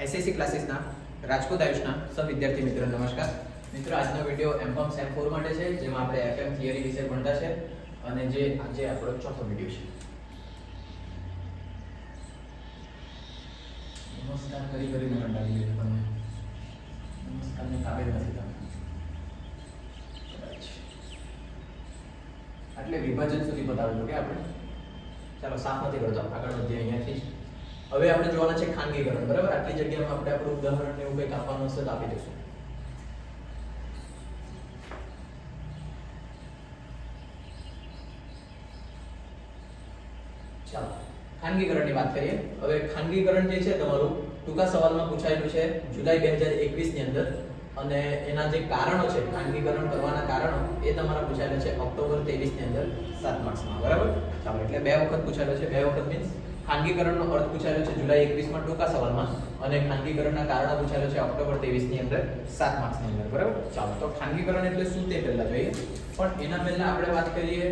SSC ક્લાસીસના Rajkot આયુષના સબ વિદ્યાર્થી મિત્રો, નમસ્કાર. મિત્રો, આજનો વીડિયો એમકોમ સેમ ફોર માટે છે, જેમાં આપણે એફએમ થિયરી વિશે ભણતા છે, અને જે આજે આપણો ચોથો વીડિયો છે. નમસ્કાર કરી કરીને કંટાળી ગયો પણ નમસ્કારને કાબેલ નથી તમે. એટલે વિભાજન સુધી બતાવેલું કે આપણે. ચાલો, સાફ નથી કરતો. આગળ વધીએ અહીંયાથી. હવે આપણે જોવાના છે ખાનગીકરણ, બરાબર? આટલી જગ્યામાં આપણે આપણું ઉદાહરણ એવું કંઈક આપવાનું હશે તો આપી દઈશું. ચાલો, ખાનગીકરણની વાત કરીએ. હવે ખાનગીકરણ જે છે તમારું, ટૂંકા સવાલમાં પૂછાયેલું છે જુલાઈ બે હજાર એકવીસની અંદર. અને એના જે કારણો છે, ખાનગીકરણ કરવાના કારણો, એ તમારા પૂછાયેલા છે ઓક્ટોબર ત્રેવીસની અંદર, સાત માર્ક્સમાં બરાબર? ચાલો, એટલે બે વખત પૂછાયેલો છે. બે વખત મીન્સ ખાનગીકરણનો અર્થ પૂછાયો છે જુલાઈ એકવીસમાં ટૂંકા સવાલમાં અને ખાનગીકરણના કારણો પૂછાયો છે ઓક્ટોબર ત્રેવીસની અંદર, સાત માર્ક્સની અંદર, બરાબર? ચાલો, તો ખાનગીકરણ એટલે શું તે પહેલા જોઈએ. પણ એના પહેલા આપણે વાત કરીએ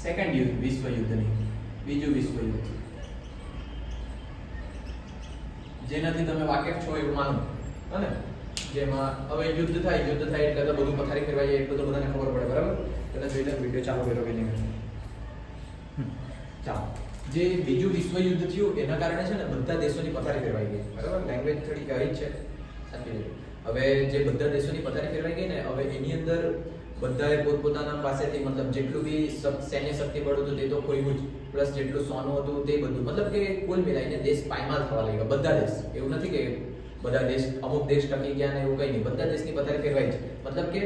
સેકન્ડ યુદ્ધ વિશ્વ યુદ્ધની બીજું વિશ્વ યુદ્ધ જેનાથી તમે વાકેફ છો એવું માનો, અને જેમાં હવે યુદ્ધ થાય યુદ્ધ થાય એટલે તો બધું પથારી ફેરવાઈ જાય, એટલે તો બધાને ખબર પડે, બરાબર? એટલે જોઈ લે વીડિયો ચાલુ કર્યો કે નહીં જે બીજું વિશ્વ યુદ્ધ થયું, એના કારણે છે ને બધા દેશોની પથારી ફેરવાઈ ગઈ બરાબર? લેંગ્વેજ થોડી કહી છે. સાચી હવે જે બધા દેશોની પથારી ફેરવાઈ ગઈ ને, હવે એની અંદર બધાએ પોતપોતાના પાસેથી મતલબ જેટલું બી સૈન્ય શક્તિ બળ હતું તે તો ખોયું જ. પ્લસ જેટલું સોનું હતું તે બધું. મતલબ કે કુલ મિલાઈને દેશ પાયમાલ થવા લાગ્યા. બધા દેશ. એવું નથી કે બધા દેશ, અમુક દેશ ટકી ગયા ને એવું કંઈ નહીં. બધા દેશની પથારી ફેરવાઈ છે મતલબ કે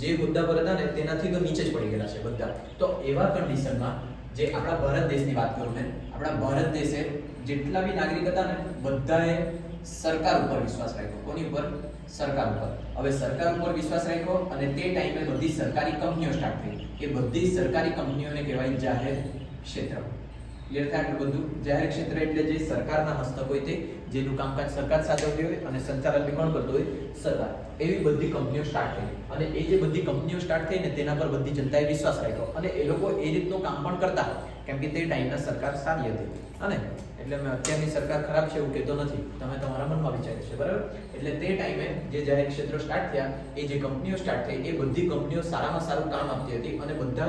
જે મુદ્દા પર હતા ને, તેનાથી તો નીચે જ પડી ગયેલા છે બધા. તો એવા કન્ડિશનમાં જે આપણા ભારત દેશની વાત કરું ને, આપણા ભારત દેશે જેટલા બી નાગરિક હતા ને, બધાએ સરકાર ઉપર વિશ્વાસ રાખ્યો. કોની ઉપર? સરકાર ઉપર. હવે સરકાર ઉપર વિશ્વાસ રાખ્યો અને તે ટાઈમે બધી સરકારી કંપનીઓ સ્ટાર્ટ થઈ. એ બધી સરકારી કંપનીઓને કહેવાય જાહેર ક્ષેત્ર. ક્લિયર થાય આટલું બધું? જાહેર ક્ષેત્ર એટલે જે સરકારના હસ્તક હોય તે, જેનું કામકાજ સરકાર સાચવતી હોય અને સંચાલન કોણ કરતું હોય? સરકાર. એવી બધી કંપનીઓ સ્ટાર્ટ થઈ. અને એ જે બધી કંપનીઓ સ્ટાર્ટ થઈ ને તેના પર બધી જનતાએ વિશ્વાસ રાખ્યો. અને એ લોકો એ રીતનું કામ પણ કરતા કેમ કે તે ટાઈમના સરકાર સારી હતી. અને એટલે મેં અત્યારની સરકાર ખરાબ છે એવું કહેતો નથી. તમે તમારા મનમાં વિચાર્યું છે, બરાબર? એટલે તે ટાઈમે જે જાહેર ક્ષેત્રો સ્ટાર્ટ થયા, એ જે કંપનીઓ સ્ટાર્ટ થઈ, એ બધી કંપનીઓ સારામાં સારું કામ આપતી હતી અને બધા,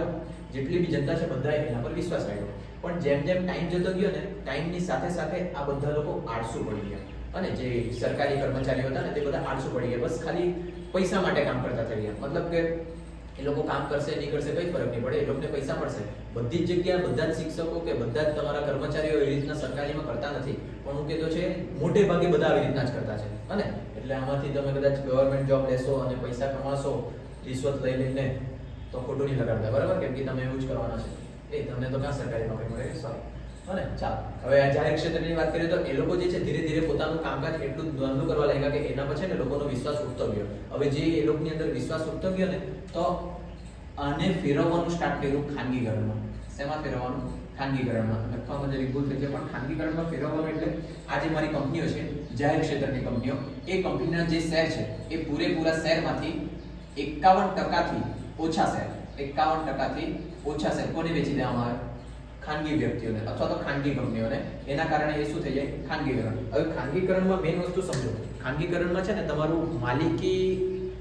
જેટલી બી જનતા છે બધાએ એના પર વિશ્વાસ રાખ્યો. પણ જેમ જેમ ટાઈમ જતો ગયો ને ટાઈમની સાથે સાથે આ બધા લોકો આળસુ પડી ગયા. અને જે સરકારી કર્મચારીઓ હતા ને, તે બધા આળસુ પડી ગયા. બસ ખાલી પૈસા માટે કામ કરતા થઈ ગયા. મતલબ કે એ લોકો કામ કરશે, નહીં કરશે, કંઈ ફરક નહીં પડે. એ લોકોને પૈસા મળશે. બધી જ જગ્યા બધા જ શિક્ષકો કે બધા જ તમારા કર્મચારીઓ એવી રીતના સરકારીમાં કરતા નથી. પણ હું કહેતો છે, મોટે ભાગે બધા આવી રીતના જ કરતા છે. અને એટલે આમાંથી તમે કદાચ ગવર્મેન્ટ જોબ લેશો અને પૈસા કમાશો, રિશ્વત લઈ લઈને, તો ખોટું નહીં લગાડતા. બરાબર? કેમ કે તમે એવું જ કરવાના છે. એ, તમને તો ક્યાં સરકારી નોકરી મળે? સોરી અને ચાલો, હવે આ જાહેર ક્ષેત્રની વાત કરીએ તો એ લોકો જે છે ધીરે ધીરે પોતાનું કામકાજ એટલું નાનું કરવા લાગ્યા કે એના પછી ને લોકોનો વિશ્વાસ ઉઠતો ગયો હવે જે એ લોકોની અંદર વિશ્વાસ ઉઠતો ગયો ને, તો આને ફેરવવાનું સ્ટાર્ટ કર્યું ખાનગીકરણમાં શેમાં ફેરવવાનું? ખાનગીકરણમાં લખવામાં જરી ભૂલ થઈ છે પણ ખાનગીકરણમાં ફેરવવાનું એટલે આ જે મારી કંપનીઓ છે, જાહેર ક્ષેત્રની કંપનીઓ, એ કંપનીના જે શેર છે, એ પૂરેપૂરા શેરમાંથી એકાવન ટકાથી ઓછા શેર, એકાવન ટકાથી ઓછા શેર. કોને વેચી દેવામાં આવે? ખાનગી વ્યક્તિઓને અથવા તો ખાનગી કંપનીઓને. એના કારણે એ શું થઈ જાય? ખાનગીકરણ. હવે ખાનગીકરણમાં મેઇન વસ્તુ સમજો. ખાનગીકરણમાં છે ને તમારું માલિકી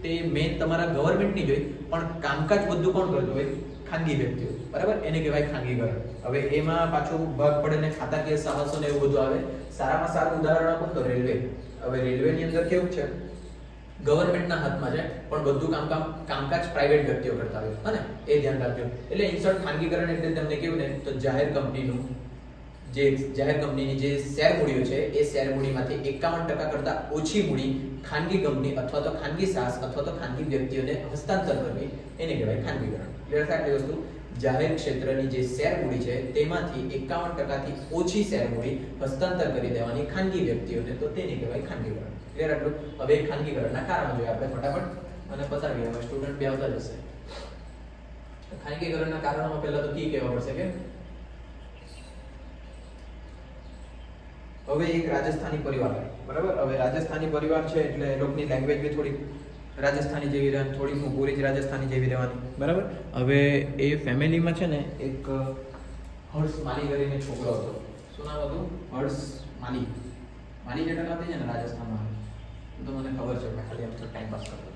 તે મેઇન તમારા ગવર્મેન્ટની જોઈ પણ કામકાજ બધું કોણ કરતું હોય? ખાનગી વ્યક્તિઓ. બરાબર? એને કહેવાય ખાનગીકરણ. હવે એમાં પાછું ભાગ પડે ને ખાતાકીય સાહસો ને એવું બધું આવે. સારામાં સારું ઉદાહરણ આપો તો રેલવે હવે રેલવેની અંદર કેવું છે? ગવર્મેન્ટના હાથમાં છે, પણ બધું કામ કામ કામકાજ પ્રાઇવેટ વ્યક્તિઓ કરતા હોય અને એ ધ્યાન રાખજો. એટલે ઇન્સર્ટ ખાનગીકરણ એટલે તમને કેવું ને, તો જાહેર કંપનીનું જે, જાહેર કંપનીની જે શેર મૂડીઓ છે, એ શેર મૂડીમાંથી એકાવન ટકા કરતાં ઓછી મૂડી ખાનગી કંપની અથવા તો ખાનગી સાહસ અથવા તો ખાનગી વ્યક્તિઓને હસ્તાંતર કરવી, એને કહેવાય ખાનગીકરણ. એટલે આટલી વસ્તુ, જાહેર ક્ષેત્રની જે શેર મૂડી છે, તેમાંથી એકાવન ટકાથી ઓછી શેર મૂડી હસ્તાંતર કરી દેવાની ખાનગી વ્યક્તિઓને, તો તેને કહેવાય ખાનગીકરણ. ક્લિયર આટલું હવે ખાનગીકરણના કારણો જોઈએ આપણે ફટાફટ અને પતાવીએ. હવે સ્ટુડન્ટ બી આવતા જશે. ખાનગીકરણના કારણોમાં પહેલા તો કી કહેવા પડશે કે? હવે એક રાજસ્થાની પરિવાર બરાબર? હવે રાજસ્થાની પરિવાર છે એટલે એ લોકોની લેંગ્વેજ બી થોડી રાજસ્થાની જેવી રહેવાની થોડી હું પૂરી જ રાજસ્થાની જેવી રહેવાની. બરાબર? હવે એ ફેમિલીમાં છે ને એક હર્ષ માલી કરીને છોકરો હતો. શું નામ હતું? હર્ષ માલી. માલિક એટલે નથી છે ને રાજસ્થાનમાં. તો મને ખબર છે મેં ખાલી એમ તો ટાઈમ પાસ કરતો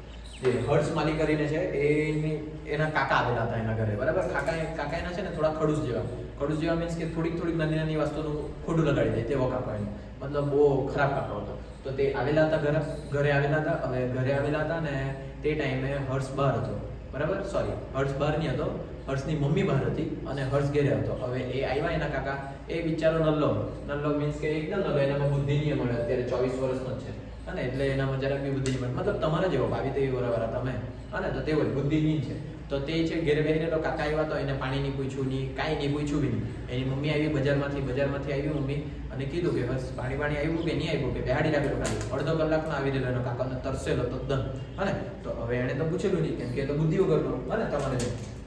જે હર્ષ માલી કરીને છે એની, એના કાકા આવેલા હતા એના ઘરે. બરાબર? કાકા કાકા એના છે ને થોડા ખડૂસ જેવા. ખડૂસ જેવા મીન્સ કે થોડીક થોડીક નાની નાની વસ્તુનું ખોટું લગાડી દે, તેવો કાકો એનો. મતલબ બહુ ખરાબ કાકો હતો. તો તે આવેલા હતા ઘરે ઘરે આવેલા હતા, હવે ઘરે આવેલા હતા ને તે ટાઈમે હર્ષ બહાર હતો. બરાબર? સોરી હર્ષ બહાર નહીં હતો. હર્ષની મમ્મી બહાર હતી અને હર્ષ ઘેરે હતો. હવે એ આવ્યા એના કાકા. એ બિચારો નલ્લો. નલ્લો મીન્સ કે એકદમ નલ્લો એનામાં બુદ્ધિ નહીં મળે. અત્યારે ચોવીસ વર્ષનો જ છે. અને એટલે એનામાં જરાક બી બુદ્ધિ મળે. મતલબ તમારા જેવો ભાવી તેવી વરાવાળા તમે. અને તો તે હોય બુદ્ધિહીન છે. તો તે છે ઘેર બેહીને તો કાકા આવ્યા તો એને પાણી નહીં પૂછ્યું નહીં, કાંઈ નહીં પૂછ્યું બી નહીં. એની મમ્મી આવી બજારમાંથી બજારમાંથી આવી મમ્મી અને કીધું કે બસ પાણી પાણી આવ્યું કે નહીં આવ્યું કે બેહાડી રાખેલું ખાલી. અડધો કલાકમાં આવી રહેલો એનો કાકાને તરસેલો તદ્દન હને તો હવે એણે તો પૂછેલું નહીં કેમ કે એ તો બુદ્ધિ વગરનો હને તમારે.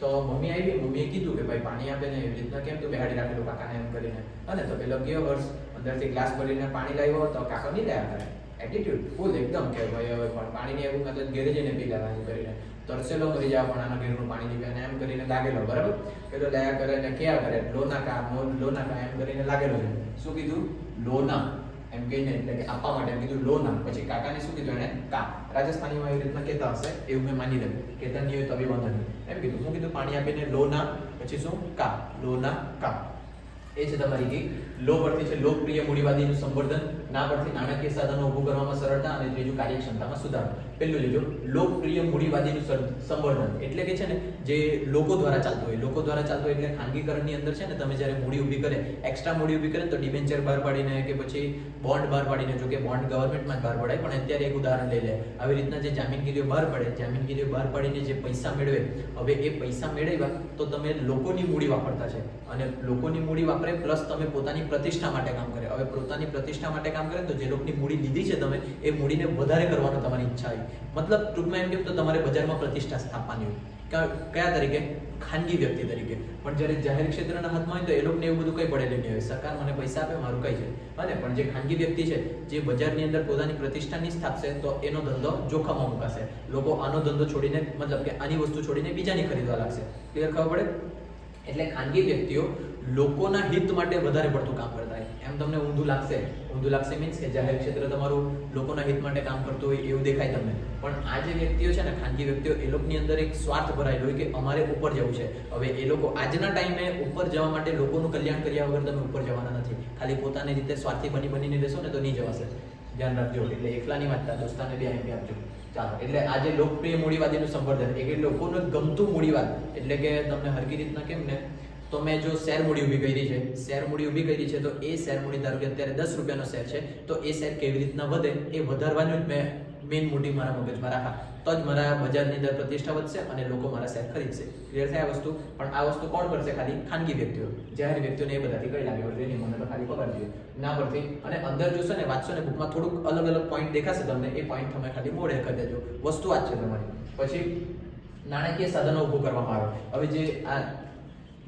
તો મમ્મી આવી, મમ્મીએ કીધું કે ભાઈ, પાણી આપે ને એવી રીતના કેમ તું બેહાડી રાખેલું કાકાને એમ કરીને? અને તો પેલો ગયો વર્ષ, અંદરથી ગ્લાસ ભરીને પાણી લાવ્યો તો કાકા નહીં લાયા કરે? એટીટ્યુડ ફૂલ એકદમ કે ભાઈ, હવે પણ પાણીની એવું મતલબ ઘેરે જઈને પી લેવાનું કરીને? તરસેલો મરી જાય પણ આના ઘેરનું પાણી નહીં અને એમ કરીને લાગેલો, બરાબર? પેલો લાયા કરે ને ક્યાં કરે? લોના કા લોના કા એમ કરીને લાગેલો છે. શું કીધું? લોના. એમ કહીને, એટલે કે આપવા માટે એમ કીધું લોના પછી કાકાને શું કીધું એને કા રાજસ્થાનીમાં એવી રીતના કહેતા હશે, એવું મેં માની લઉં કહેતા નહીં હોય તો બી વાંધો નહીં. એમ કીધું. શું કીધું? પાણી આપીને, લો ના પછી શું? કા. લોના કા. એ છે તમારી લો પરથી છે લોકપ્રિય મૂડીવાદીનું સંવર્ધન ના પરથી નાણાકીય સાધનો ઊભું કરવામાં સરળતા અને ત્રીજું કાર્યક્ષમતામાં સુધારો. પહેલું લીધું લોકપ્રિય મૂડીવાદીનું સંવર્ધન. એટલે કે છે ને, જે લોકો દ્વારા ચાલતું હોય, લોકો દ્વારા ચાલતું હોય એટલે ખાનગીકરણની અંદર છે ને, તમે જ્યારે મૂડી ઊભી કરે એક્સ્ટ્રા મૂડી ઊભી કરે, તો ડિબેન્ચર બહાર પાડીને કે પછી બોન્ડ બહાર પાડીને, જો કે બોન્ડ ગવર્મેન્ટમાં જ બહાર પડાય, પણ અત્યારે એક ઉદાહરણ લઈ લે. આવી રીતના જે જામીનગીરીઓ બહાર પડે, જામીનગીરીઓ બહાર પાડીને જે પૈસા મેળવે, હવે એ પૈસા મેળવ્યા તો તમે લોકોની મૂડી વાપરતા છે. અને લોકોની મૂડી વાપરે, પ્લસ તમે પોતાની પ્રતિષ્ઠા માટે કામ કરે. હવે પોતાની પ્રતિષ્ઠા માટે કામ કરે તો જે લોકોની મૂડી લીધી છે તમે, એ મૂડીને વધારે કરવાનો તમારી ઈચ્છા હોય. મતલબ ટૂંકમાં એમ કેમ તો તમારે બજારમાં પ્રતિષ્ઠા સ્થાપવાની હોય. કયા તરીકે? ખાનગી વ્યક્તિ તરીકે. પણ જ્યારે જાહેર ક્ષેત્રના હાથમાં હોય તો એ લોકોને એવું બધું કંઈ પડેલું નહીં હોય સરકાર મને પૈસા આપે, મારું કઈ છે. અને પણ જે ખાનગી વ્યક્તિ છે, જે બજારની અંદર પોતાની પ્રતિષ્ઠા નહીં સ્થાપશે તો એનો ધંધો જોખમમાં મુકાશે. લોકો આનો ધંધો છોડીને, મતલબ કે આની વસ્તુ છોડીને બીજાની ખરીદવા લાગશે. ક્લિયર ખબર પડે? એટલે ખાનગી વ્યક્તિઓ લોકોના હિત માટે વધારે પડતું કામ કરતા હોય. એમ તમને ઊંધું લાગશે. ઊંધું લાગશે મીન્સ કે જાહેર ક્ષેત્ર તમારું લોકોના હિત માટે કામ કરતું હોય એવું દેખાય તમને. પણ આ જે વ્યક્તિઓ છે ને, ખાનગી વ્યક્તિઓ, એ લોકોની અંદર એક સ્વાર્થ ભરાયેલો હોય કે અમારે ઉપર જવું છે. હવે એ લોકો આજના ટાઈમે ઉપર જવા માટે લોકોનું કલ્યાણ કર્યા વગર તમે ઉપર જવાના નથી. ખાલી પોતાની રીતે સ્વાર્થી બની બનીને રહેશો ને તો નહીં જવાશે. ધ્યાન રાખજો. એટલે એકલાની વાંચતા દોસ્તાને બી અહીં આપજો. ચાલો. એટલે આજે લોકપ્રિય મૂડીવાદીનું સંવર્ધન એટલે લોકોનું ગમતું મૂડીવાદ, એટલે કે તમને હરકી રીતના કેમ ને તો મેં જો શેર મૂડી ઊભી કરી છે, શેર મૂડી ઊભી કરી છે, તો એ શેર મૂડી ધારો કે અત્યારે દસ રૂપિયાનો શેર છે, તો એ શેર કેવી રીતના વધે એ વધારવાનું જ મેં મેઇન મોટી મારા મગજમાં રાખા. તો જ મારા બજારની અંદર પ્રતિષ્ઠા વધશે અને લોકો મારા શેર ખરીદશે. ક્લિયર થાય આ વસ્તુ? પણ આ વસ્તુ કોણ કરશે? ખાલી ખાનગી વ્યક્તિઓ. જાહેર વ્યક્તિઓને એ બધાથી કઈ લાગે. એની મને તો ખાલી પગાર જોઈએ ના પરથી. અને અંદર જોશો ને, વાંચશો ને બુકમાં થોડુંક અલગ અલગ પોઈન્ટ દેખાશે તમને. એ પોઈન્ટ તમે ખાલી મોડે કરી દેજો. વસ્તુ આ જ છે તમારી. પછી નાણાકીય સાધનો ઊભું કરવામાં આવે. હવે જે આ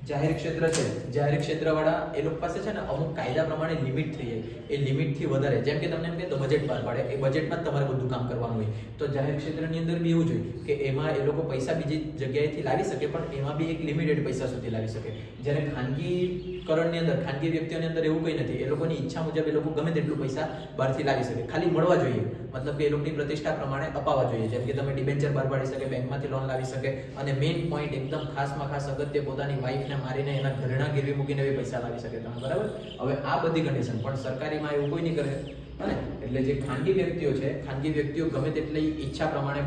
જાહેર ક્ષેત્ર છે. જાહેર ક્ષેત્રવાળા એ લોકો પાસે છે ને અમુક કાયદા પ્રમાણે લિમિટ થઈ જાય. એ લિમિટથી વધારે. જેમ કે તમને એમ કે તો બજેટ બહાર પાડે. એ બજેટમાં જ તમારે બધું કામ કરવાનું હોય. તો જાહેર ક્ષેત્રની અંદર બી એવું જોઈએ કે એમાં એ લોકો પૈસા બીજી જગ્યાએથી લાવી શકે, પણ એમાં બી એક લિમિટેડ પૈસા સુધી લાવી શકે. જ્યારે ખાનગીકરણની અંદર, ખાનગી વ્યક્તિઓની અંદર એવું કંઈ નથી. એ લોકોની ઈચ્છા મુજબ એ લોકો ગમે તેટલું પૈસા બહારથી લાવી શકે. ખાલી મળવા જોઈએ. મતલબ કે એ લોકોની પ્રતિષ્ઠા પ્રમાણે અપાવવા જોઈએ. જેમ કે તમે ડિબેન્ચર બહાર પાડી શકે, બેંકમાંથી લોન લાવી શકે અને મેઇન પોઈન્ટ એકદમ ખાસમાં ખાસ અગત્ય પોતાની વાઈફને મારીને એના ઘરેણા ગીરવી મૂકીને બી પૈસા લાવી શકે તમે. બરાબર? હવે આ બધી કન્ડિશન પણ સરકારીમાં એવું કોઈ નહીં કરે. અને એટલે જે ખાનગી વ્યક્તિઓ છે, ખાનગી વ્યક્તિઓ ગમે તેટલી ઈચ્છા પ્રમાણે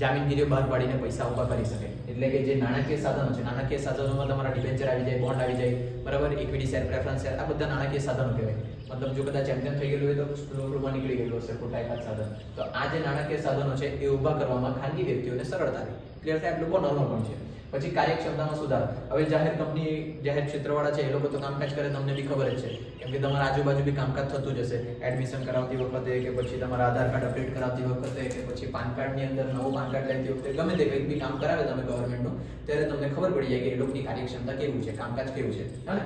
જામીનગીરીઓ બહાર પાડીને પૈસા ઊભા કરી શકે. એટલે કે જે નાણાકીય સાધનો છે, નાણાકીય સાધનોમાં તમારા ડિબેન્ચર આવી જાય બોન્ડ આવી જાય, બરાબર? ઇક્વિટી શેર પ્રેફરન્સ શેર આ બધા નાણાકીય સાધનો કહેવાય. મતલબ જો કદાચ ચેમ્પિયન થઈ ગયેલું હોય તો સ્લો ફ્લોમાં નીકળી ગયેલું હશે, ખોટા એકાદ સાધન. તો આ જે નાણાકીય સાધનો છે, એ ઊભા કરવામાં ખાનગી વ્યક્તિઓને સરળતા રહે ક્લિયર થાય? આટલું બહુ નોર્મલ પણ છે. પછી કાર્યક્ષમતામાં સુધાર. હવે જાહેર કંપની, જાહેર ક્ષેત્રવાળા છે, એ લોકો તો કામકાજ કરે, તમને બી ખબર છે. કેમ કે તમારા આજુબાજુ બી કામકાજ થતું જ હશે. એડમિશન કરાવતી વખતે કે પછી તમારા આધાર કાર્ડ અપડેટ કરાવતી વખતે કે પછી પાન કાર્ડની અંદર નવું પાન કાર્ડ લેતી વખતે, ગમે તે કંઈક બી કામ કરાવે તમે ગવર્મેન્ટનું ત્યારે તમને ખબર પડી જાય કે એ લોકોની કાર્યક્ષમતા કેવું છે, કામકાજ કેવું છે. હા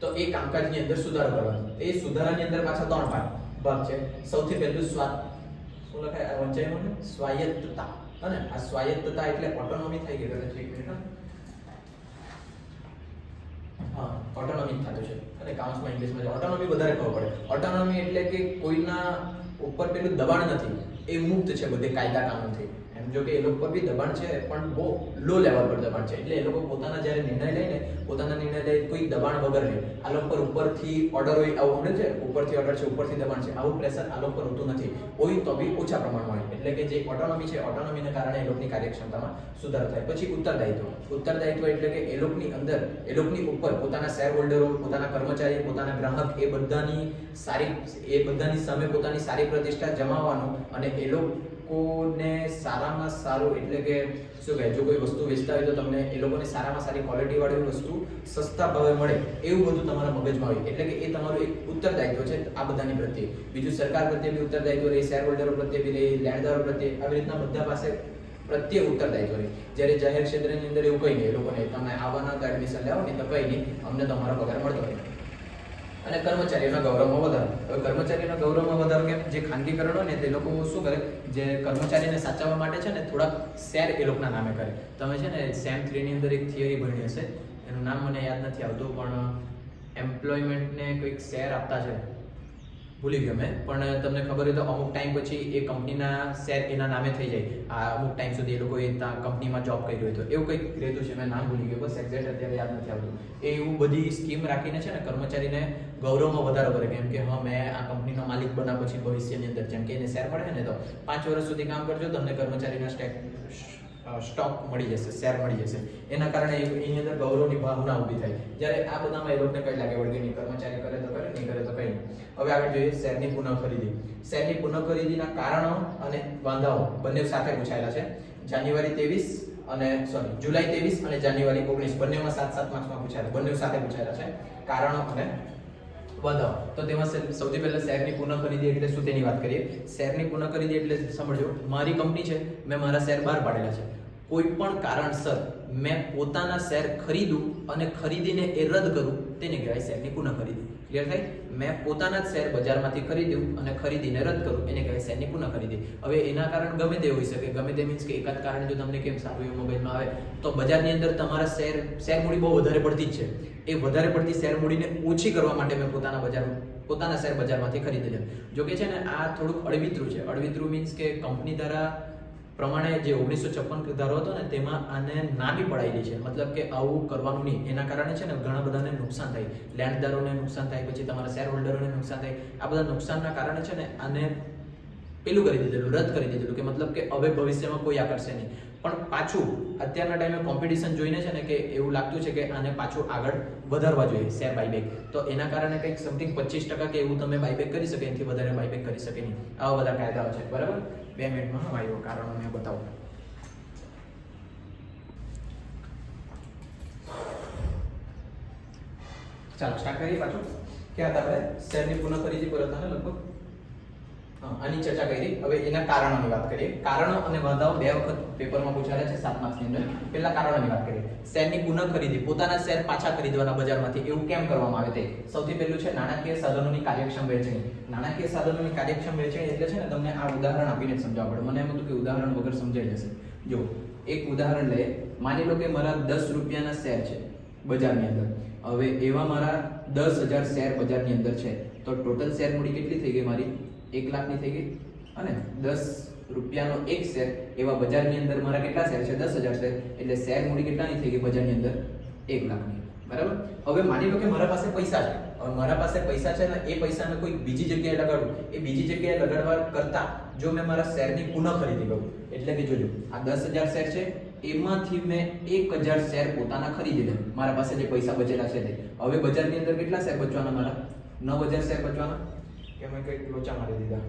તો એ કામકાજની અંદર સુધારો કરવાનો. એ સુધારાની અંદર પાછા ત્રણ ભાગ ભાગ છે. સૌથી પહેલું સ્વા શું લખાય? વંચાય સ્વાયત્તતા. અને આ સ્વાયત્તતા એટલે ઓટોનોમી થઈ ગઈ કદાચ એક મિનિટ, હા. ઓટોનોમી થતું છે. અને કાઉન્સમાં ઇંગ્લિશમાં છે. ઓટોનોમી વધારે ખબર પડે. ઓટોનોમી એટલે કે કોઈના ઉપર પેલું દબાણ નથી. એ મુક્ત છે બધે કાયદા કાનૂનથી જો કે એ લોકો પર બી દબાણ છે, પણ બહુ લો લેવલ પર દબાણ છે. એટલે એ લોકો પોતાના જ્યારે નિર્ણય લે ને પોતાના નિર્ણય લે કોઈ દબાણ વગર લે આ લોકો પર ઉપરથી ઓર્ડર હોય આવું સમજે છે? ઉપરથી ઓર્ડર છે, ઉપરથી દબાણ છે. આવું પ્રેશર આ લોકો પર હોતું નથી. હોય તો બી ઓછા પ્રમાણમાં હોય. એટલે કે જે ઓટોનોમી છે ઓટોનોમીને કારણે એ લોકોની કાર્યક્ષમતામાં સુધારો થાય. પછી ઉત્તરદાયિત્વ. ઉત્તરદાયિત્વ એટલે કે એ લોકોની અંદર, એ લોકોની ઉપર પોતાના શેર હોલ્ડરો પોતાના કર્મચારી, પોતાના ગ્રાહક, એ બધાની સારી, એ બધાની સામે પોતાની સારી પ્રતિષ્ઠા જમાવવાનું અને એ લોકોને સારામાં સારું, એટલે કે શું કહે, જો કોઈ વસ્તુ વેચતા હોય તો તમને એ લોકોને સારામાં સારી ક્વોલિટી વાળી વસ્તુ સસ્તા ભાવે મળે, એવું બધું તમારા મગજમાં હોય. એટલે કે એ તમારું એક ઉત્તરદાયિત્વ છે આ બધાની પ્રત્યે. બીજું સરકાર પ્રત્યે બી ઉત્તરદાયિત્વ રહે શેર હોલ્ડરો પ્રત્યે બી રહે, લેણદારો પ્રત્યે, આવી રીતના બધા પાસે પ્રત્યે ઉત્તરદાયિત્વ રહે. જ્યારે જાહેર ક્ષેત્રની અંદર એવું કંઈ નહીં લોકોને તમે આવવાના એડમિશન લેવો ને તો કંઈ નહીં, અમને તમારો પગાર મળતો હોય અને કર્મચારીઓના ગૌરવમાં વધારો. હવે કર્મચારીઓના ગૌરવમાં વધારો કેમ? જે ખાનગીકરણ હોય ને, તે લોકો શું કરે? જે કર્મચારીને સાચવવા માટે છે ને, થોડાક શેર એ લોકોના નામે કરે. તમે છે ને, સેમ થ્રીની અંદર એક થિયરી ભણી હશે. એનું નામ મને યાદ નથી આવતું, પણ એમ્પ્લોયમેન્ટને કોઈક શેર આપતા છે. ભૂલી ગયો મેં. પણ તમને ખબર હોય તો અમુક ટાઈમ પછી એ કંપનીના શેર એના નામે થઈ જાય. આ અમુક ટાઈમ સુધી એ લોકોએ ત્યાં કંપનીમાં જોબ કરી હોય તો. એવું કંઈક રહેતું છે, મેં નામ ભૂલી ગયો. બસ એક્ઝેક્ટ અત્યારે યાદ નથી આવતું. એ એવું બધી સ્કીમ રાખીને છે ને કર્મચારીને ગૌરવમાં વધારો કરે. કેમ કે, હા, મેં આ કંપનીનો માલિક બના પછી ભવિષ્યની અંદર, જેમ કે એને શેર મળે ને તો પાંચ વર્ષ સુધી કામ કરજો, તમને કર્મચારીના સ્ટેક સ્ટોક મળી જશે શેર મળી જશે. એના કારણે એની અંદર ગૌરવની ભાવના ઊભી થાય. જ્યારે આ બધામાં એ લોકોને કઈ લાગે વળગે કર્મચારી કરે તો કરે, નહીં કરે તો કઈ નહીં. હવે આગળ જોઈએ શેરની પુનઃ ખરીદી શેરની પુનઃ ખરીદીના કારણો અને વાંધાઓ બંને સાથે પૂછાયેલા છે. જાન્યુઆરી ત્રેવીસ અને સોરી જુલાઈ ત્રેવીસ અને જાન્યુઆરી ઓગણીસ. બંનેમાં સાત સાત માર્ક્સમાં પૂછાયેલા, બંને સાથે પૂછાયેલા છે. કારણો અને વધાવો તો તેમાં સૌથી પહેલા શેરની પુનઃ ખરીદી એટલે શું તેની વાત કરીએ? શેરની પુનઃ ખરીદી એટલે સમજો મારી કંપની છે, મેં મારા શેર બહાર પાડેલા છે. કોઈ પણ કારણસર મેં પોતાના શેર ખરીદું અને ખરીદીને એ રદ કરું, તેને કહેવાય શેરની પુનઃ ખરીદી. ક્લિયર થાય? મેં પોતાના જ શેર બજારમાંથી ખરીદ્યું અને ખરીદીને રદ કરું, એને કહેવાય શેરની પુનઃ ખરીદી. હવે એના કારણ ગમે તે હોઈ શકે. ગમે તે મીન્સ કે એકાદ કારણ જો તમને કેમ સારું એવું મોબાઈલમાં આવે, તો બજારની અંદર તમારા શેર શેર મૂડી બહુ વધારે પડતી જ છે. એ વધારે પડતી શેર મૂડીને ઓછી કરવા માટે મેં પોતાના બજાર, પોતાના શેર બજારમાંથી ખરીદે છે જો કે છે ને, આ થોડુંક અળવિતરું છે. અળવિતરું મીન્સ કે કંપની દ્વારા પ્રમાણે જે ઓગણીસો છપ્પન ધારો હતો ને, તેમાં આને નાની પડાયેલી છે. મતલબ કે આવું કરવાનું નહીં. એના કારણે છે ને ઘણા બધાને નુકસાન થાય. લેન્ડદારોને નુકસાન થાય, પછી તમારા શેર હોલ્ડરોને નુકસાન થાય. આ બધા નુકસાનના કારણે છે ને આને પેલું કરી દીધેલું, રદ કરી દીધેલું, કે મતલબ કે હવે ભવિષ્યમાં કોઈ આકર્ષે નહીં. પણ પાછું, અત્યારના ટાઈમે કોમ્પિટિશન જોઈને છે ને કે એવું લાગતું છે કે આને પાછું આગળ વધારવા જોઈએ શેર બાયબેક તો એના કારણે કંઈક સમથિંગ પચીસ ટકા કે એવું તમે બાયબેક કરી શકે, એનાથી વધારે બાયબેક કરી શકે નહીં. આવા બધા કાયદાઓ છે. બરાબર? બે મિનિટમાં હા આવ્યો કારણો મેં બતાવું. ચાલો સ્ટાર્ટ કરીએ પાછું. ક્યાં હતા આપણે શેરની પુનઃ ખરીદી પર હતા ને, લગભગ? આની ચર્ચા કરી. હવે એના કારણોની વાત કરીએ. કારણો અને વાંધાઓ બે વખત પેપરમાં પૂછાયેલા છે સાત માર્ક્સની અંદર પહેલા કારણોની વાત કરીએ. શેરની પુનઃ ખરીદી, પોતાના શેર પાછા ખરીદવાના બજારમાંથી એવું કેમ કરવામાં આવે તે? સૌથી પહેલું છે, નાણાકીય સાધનોની કાર્યક્ષમ વહેંચણી નાણાકીય સાધનોની કાર્યક્ષમ વહેંચણી એટલે છે ને, તમને આ ઉદાહરણ આપીને સમજાવવા પડે. મને એમ હતું કે ઉદાહરણ વગર સમજાઈ જશે. જો, એક ઉદાહરણ લઈએ. માની લો કે મારા દસ રૂપિયાના શેર છે બજારની અંદર. હવે એવા મારા દસ હજાર શેર બજારની અંદર છે. તો ટોટલ શેર મૂડી કેટલી થઈ ગઈ મારી? એક લાખની થઈ ગઈ અને દસ રૂપિયાનો એક શેર એવા બજારની અંદર મારા કેટલા શેર છે? દસ હજાર શેર. એટલે શેર મૂડી કેટલાની થઈ ગઈ બજારની અંદર? એક લાખની. બરાબર? હવે માની લો કે મારા પાસે પૈસા છે. હવે મારા પાસે પૈસા છે ને એ પૈસાને કોઈ બીજી જગ્યાએ લગાડું. એ બીજી જગ્યાએ લગાડવા કરતા જો મેં મારા શેરની પુનઃ ખરીદી કરું એટલે કે જોજો, આ દસ હજાર શેર છે, એમાંથી મેં એક હજાર શેર પોતાના ખરીદી મારા પાસે જે પૈસા બચેલા છે તે. હવે બજારની અંદર કેટલા શેર બચવાના મારા? નવ હજાર શેર બચવાના? કે મેં કંઈક લોચા મારી દીધા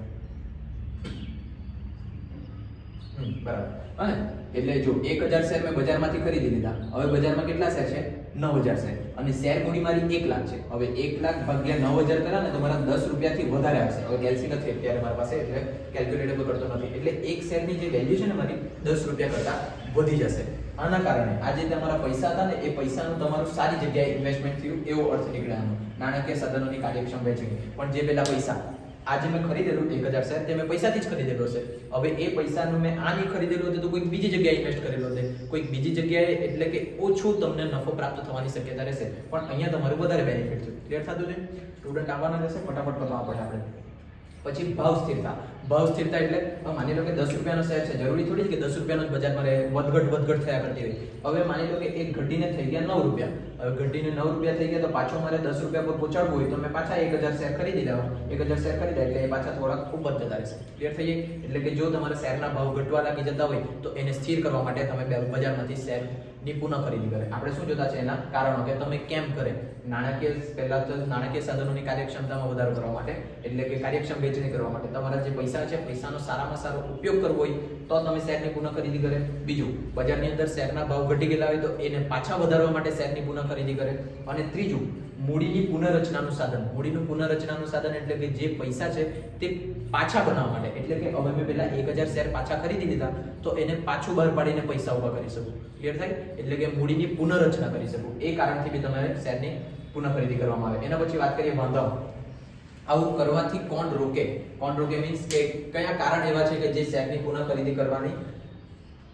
બરાબર. અને એટલે જો એક હજાર શેર મેં બજારમાંથી ખરીદી લીધા. હવે બજારમાં કેટલા શેર છે? નવ હજાર શેર. અને શેર મૂડી મારી એક લાખ છે. હવે એક લાખ ભાગ્યા નવ હજાર કરા ને તો મારા દસ રૂપિયાથી વધારે આવશે. હવે કેલ્સી નથી અત્યારે મારા પાસે, એટલે કેલ્ક્યુલેટેબલ કરતો નથી. એટલે એક શેરની જે વેલ્યુ છે ને મારી, દસ રૂપિયા કરતાં વધી જશે. આના કારણે આજે તમારા પૈસા હતા ને એ પૈસાનું તમારું સારી જગ્યાએ ઇન્વેસ્ટમેન્ટ થયું, એવો અર્થ નીકળ્યાનો નાણાકીય સાધનોની કાર્યક્ષમ છે. પણ જે પેલા પૈસા, આજે મેં ખરીદેલું એક હજાર શેર તે મેં પૈસાથી જ ખરીદેલો છે. હવે એ પૈસાનું મેં આ નહીં ખરીદેલું હતું તો કોઈક બીજી જગ્યાએ ઇન્વેસ્ટ કરેલો છે કોઈક બીજી જગ્યાએ એટલે કે ઓછું તમને નફો પ્રાપ્ત થવાની શક્યતા રહેશે. પણ અહીંયા તમારું વધારે બેનિફિટ છે ક્લિયર થતું છે? સ્ટુડન્ટ આવવાના રહેશે, ફટાફટ કરવા પડે આપણે. પછી ભાવ સ્થિરતા. ભાવ સ્થિરતા એટલે માની લો કે દસ રૂપિયાનો શેર છે, જરૂરી થોડી કે દસ રૂપિયાનો જ બજારમાં રહે, વધઘટ વધઘટ થયા કરતી હોય. હવે માની લો કે એક ઘટીને થઈ ગયા નવ રૂપિયા. હવે ઘટીને નવ રૂપિયા થઈ ગયા તો પાછો મારે દસ રૂપિયા પર પહોંચાડવું હોય તો મેં પાછા એક હજાર શેર ખરીદી લેવા. એક હજાર શેર ખરીદા એટલે એ પાછા થોડાક ઉપર જતા રહેશે. ક્લિયર થઈ જાય એટલે કે જો તમારા શેરના ભાવ ઘટવા લાગી જતા હોય, તો એને સ્થિર કરવા માટે તમે બજારમાંથી શેરની પુનઃ ખરીદી કરે. આપણે શું જોતા છે એના? કારણો કે તમે કેમ કરે? નાણાકીય પહેલા તો નાણાકીય સાધનોની કાર્યક્ષમતામાં વધારો કરવા માટે, એટલે કે કાર્યક્ષમ વેચણી કરવા માટે. તમારા જે પૈસા છે, પૈસાનો સારામાં સારો ઉપયોગ કરવો હોય, તો તમે શેરની પુનઃ ખરીદી કરે. બીજું, બજારની અંદર શેરના ભાવ ઘટી ગયેલા હોય તો એને પાછા વધારવા માટે શેરની પુનઃ ખરીદી કરે. અને ત્રીજું, મૂડીની પુનઃરચનાનું સાધન. મૂડીનું પુનઃરચનાનું સાધન એટલે કે જે પૈસા છે તે પાછા બનાવવા માટે. એટલે કે હવે મેં પહેલાં એક હજાર શેર પાછા ખરીદી લીધા તો એને પાછું બહાર પાડીને પૈસા ઊભા કરી શકું. ક્લિયર થાય? એટલે કે મૂડીની પુનઃરચના કરી શકું. એ કારણથી બી તમારે શેરની પુનઃ ખરીદી કરવામાં આવે. એના પછી વાત કરીએ બાંધવ આવું કરવાથી કોણ રોકે? કોણ રોકે મીન્સ કે કયા કારણ એવા છે કે જે શેરની પુનઃ ખરીદી કરવાની,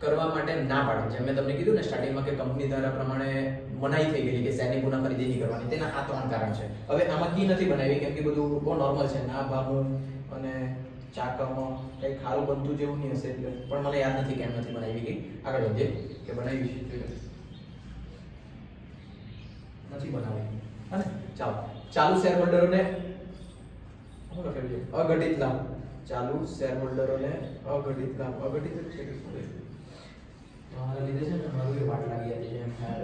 કરવા માટે ના પાડે? જેમ મેં તમને કીધું ને સ્ટાર્ટિંગમાં કે કંપની દ્વારા પ્રમાણે મનાઈ થઈ ગયેલી કે શેરની પુનઃ ખરીદી નહીં કરવાની. તેના આ ત્રણ કારણ છે. હવે આમાં કી નથી બનાવી, કેમ કે બધું બહુ નોર્મલ છે. ના ભાવું અને ચાકમાં કંઈ ખારું બનતું જેવું નહીં હશે પણ મને યાદ નથી કેમ નથી બનાવી ગઈ આગળ વધીએ. કે બનાવી છે. નથી બનાવી. અને ચાલો ચાલુ શેર હોલ્ડરોને શું લખેલું છે અઘટિત લાભ ચાલુ શેર હોલ્ડરોને અઘટિત લાભ અઘટિત છે કે શું લીધે છે ને? મારું એ વાટ લાગી હતી એમ ખ્યાલ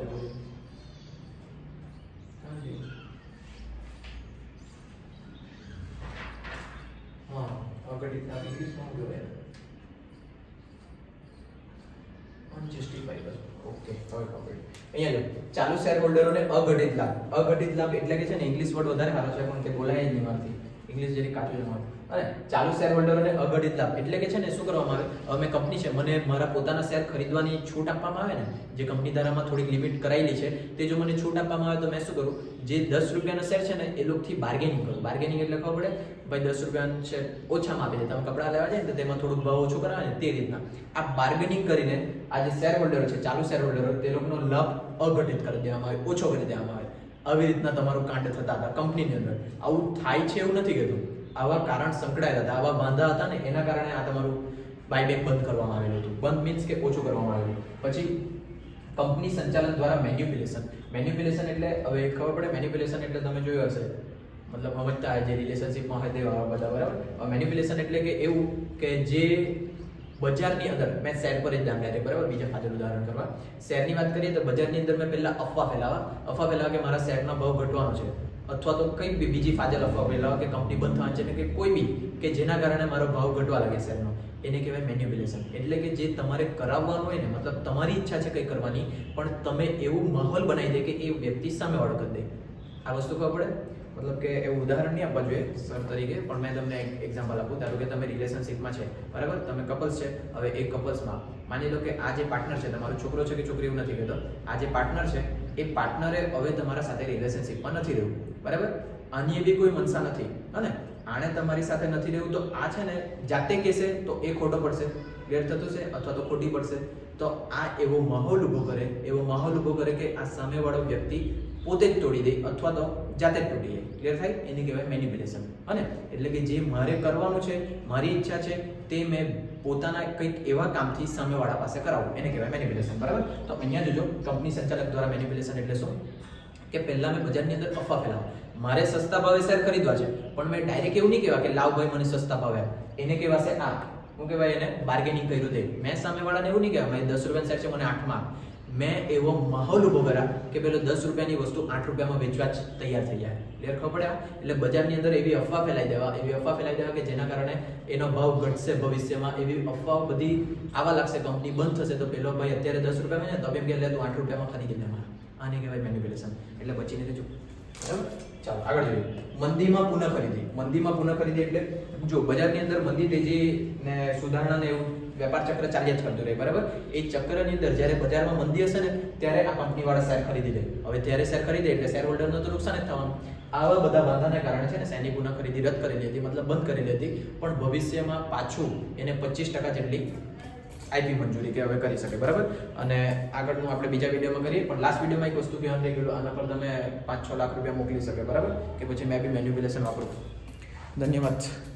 હા અઘટિત લાભ ઇંગ્લિશમાં શું કહેવાય? અનજસ્ટિફાઈડ ઓકે હવે ખબર અહીંયા જો, ચાલુ શેર હોલ્ડરોને અઘટિત લાભ. અઘટિત લાભ એટલે કે છે ને ઇંગ્લિશ વર્ડ વધારે સારો છે, પણ તે બોલાય જ નહીં મારથી. ઇંગ્લિશ જેની કાચું છે અને ચાલુ શેર હોલ્ડરોને અઘટિત લાભ. એટલે કે છે ને, શું કરવામાં આવે? અમે કંપની છે, મને મારા પોતાના શેર ખરીદવાની છૂટ આપવામાં આવે ને, જે કંપની દ્વારામાં થોડીક લિમિટ કરાયેલી છે, તે જો મને છૂટ આપવામાં આવે તો મેં શું કરું? જે દસ રૂપિયાનો શેર છે ને, એ લોકોથી બાર્ગેનિંગ કરું. બાર્ગેનિંગ એટલે ખબર પડે? ભાઈ, દસ રૂપિયાનું છે ઓછામાં આપી દે. તમે કપડાં લેવા જાય તો તેમાં થોડુંક ભાવ ઓછું કરાવે ને, તે રીતના. આ બાર્ગેનિંગ કરીને આ જે શેર હોલ્ડરો છે, ચાલુ શેર હોલ્ડરો, તે લોકોનો લાભ અઘટિત કરી દેવામાં આવે, ઓછો કરી દેવામાં આવે. આવી રીતના તમારું કાંડ થતા હતા કંપનીની અંદર. આવું થાય છે એવું નથી કહેતું. આવા કારણ સંકળાયેલા હતા, આવા બાંધા હતા ને, એના કારણે આ તમારું બાયબેક બંધ કરવામાં આવેલું હતું. બંધ મીન્સ કે ઓછું કરવામાં આવેલું પછી કંપની સંચાલન દ્વારા મેન્યુપ્યુલેશન મેન્યુપ્યુલેશન એટલે, હવે ખબર પડે મેન્યુપ્યુલેશન એટલે તમે જોયું હશે. મતલબ સમજતા જે રિલેશનશીપમાં હોય તેવા બધા, બરાબર? મેન્યુપ્યુલેશન એટલે કે એવું કે જે બજારની અંદર મેં શેર પર જ ધ્યાન રાખે બરાબર? બીજા ખાતર ઉદાહરણ કરવા. શેરની વાત કરીએ તો બજારની અંદર મેં પહેલાં અફવા ફેલાવા. અફવા ફેલાવા કે મારા શેરનો ભાવ ઘટવાનો છે, અથવા તો કંઈ બી બીજી ફાજલ અફવા ફેલાવા કે કંપની બંધ થવાની છે કે કોઈ બી, કે જેના કારણે મારો ભાવ ઘટવા લાગે શેરનો. એને કહેવાય મેન્યુપ્યુલેશન એટલે કે જે તમારે કરાવવાનું હોય ને, મતલબ તમારી ઈચ્છા છે કંઈ કરવાની, પણ તમે એવું માહોલ બનાવી દે કે એ વ્યક્તિ સામેવાળો કરી દે. આ વસ્તુ ખબર પડે? મતલબ કે એવું ઉદાહરણ નહીં આપવા જોઈએ, સર તરીકે, પણ મેં તમને એક એક્ઝામ્પલ આપું, ધારો કે તમે રિલેશનશિપમાં છે, બરાબર? તમે કપલ્સ છે, હવે એ કપલ્સમાં માની લો કે આ જે પાર્ટનર છે, તમારો છોકરો છે કે છોકરી એવું નથી કહેતો, આ જે પાર્ટનર છે, એ પાર્ટનરે હવે તમારા સાથે રિલેશનશિપમાં નથી રહેવું બરાબર? આની એવી કોઈ મનસા નથી અને આણે તમારી સાથે નથી રહેવું, તો આ છે ને, જાતે કહેશે, તો એ ખોટો પડશે ગેર થતું છે અથવા તો ખોટી પડશે. તો આ એવો માહોલ ઊભો કરે, એવો માહોલ ઊભો કરે કે આ સામેવાળો વ્યક્તિ પોતે જ તોડી દે અથવા તો જાતે જ તોડી દે. ક્લિયર થાય? એને કહેવાય મેનિપ્યુલેશન અને એટલે કે જે મારે કરવાનું છે, મારી ઈચ્છા છે, તે મેં પોતાના કંઈક એવા કામથી સામેવાળા પાસે કરાવવું એને કહેવાય મેનિપ્યુલેશન બરાબર? તો અહીંયા જોજો કંપની સંચાલક દ્વારા મેનિપ્યુલેશન એટલે શું? કે પહેલાં મેં બજારની અંદર અફવા ફેલાવું. મારે સસ્તા ભાવે શેર ખરીદવા છે, પણ મેં ડાયરેક્ટ એવું નહીં કહેવા કે, લાવ ભાઈ, મને સસ્તા ભાવે. એને કહેવાશે, આ. હું કહેવાય એને? બાર્ગેનિંગ કર્યું તે. મેં સામેવાળાને એવું નહીં કહેવાય મારે દસ રૂપિયા શેર છે, મને આઠમાં. મેં એવો માહોલ ઊભો કર્યા કે પેલો દસ રૂપિયાની વસ્તુ આઠ રૂપિયામાં વેચવા જ તૈયાર થઈ જાય. ક્લિયર ખબર પડ્યા એટલે બજારની અંદર એવી અફવા ફેલાઈ દેવા, એવી અફવા ફેલાઈ દેવા કે જેના કારણે એનો ભાવ ઘટશે ભવિષ્યમાં. એવી અફવાઓ બધી આવા લાગશે કંપની બંધ થશે તો પેલો ભાઈ અત્યારે દસ રૂપિયામાં છે તો એમ કે લે તું આઠ રૂપિયામાં ખરીદી લે આને કહેવાય મેન્યુપ્યુલેશન એટલે બચીને જો બરાબર? ચાલો, આગળ જોઈએ. મંદીમાં પુનઃ ખરીદી મંદીમાં પુનઃ ખરીદી એટલે જો બજારની અંદર મંદી તેજી ને સુધારણા ને એવું વેપાર ચક્ર ચાલ્યા જ કરતું રહે, બરાબર? એ ચક્રની અંદર જ્યારે બજારમાં મંદી હશે ને, ત્યારે આ કંપનીવાળા શેર ખરીદી લે. હવે ત્યારે શેર ખરીદે એટલે શેર હોલ્ડરનો તો નુકસાન જ થવાનું. આવા બધા વાંધાને કારણે છે ને સેની પુનઃ ખરીદી રદ કરેલી હતી મતલબ બંધ કરેલી હતી પણ ભવિષ્યમાં પાછું એને પચીસ ટકા જેટલી આઈપી મંજૂરી કે હવે કરી શકે, બરાબર? અને આગળનું આપણે બીજા વિડીયોમાં કરીએ, પણ લાસ્ટ વિડીયોમાં એક વસ્તુ ધ્યાન રહી ગયેલું, આના પર તમે પાંચ છ લાખ રૂપિયા મોકલી શકે, બરાબર? કે પછી મેં બી મેન્યુપ્યુલેશન વાપરું. ધન્યવાદ.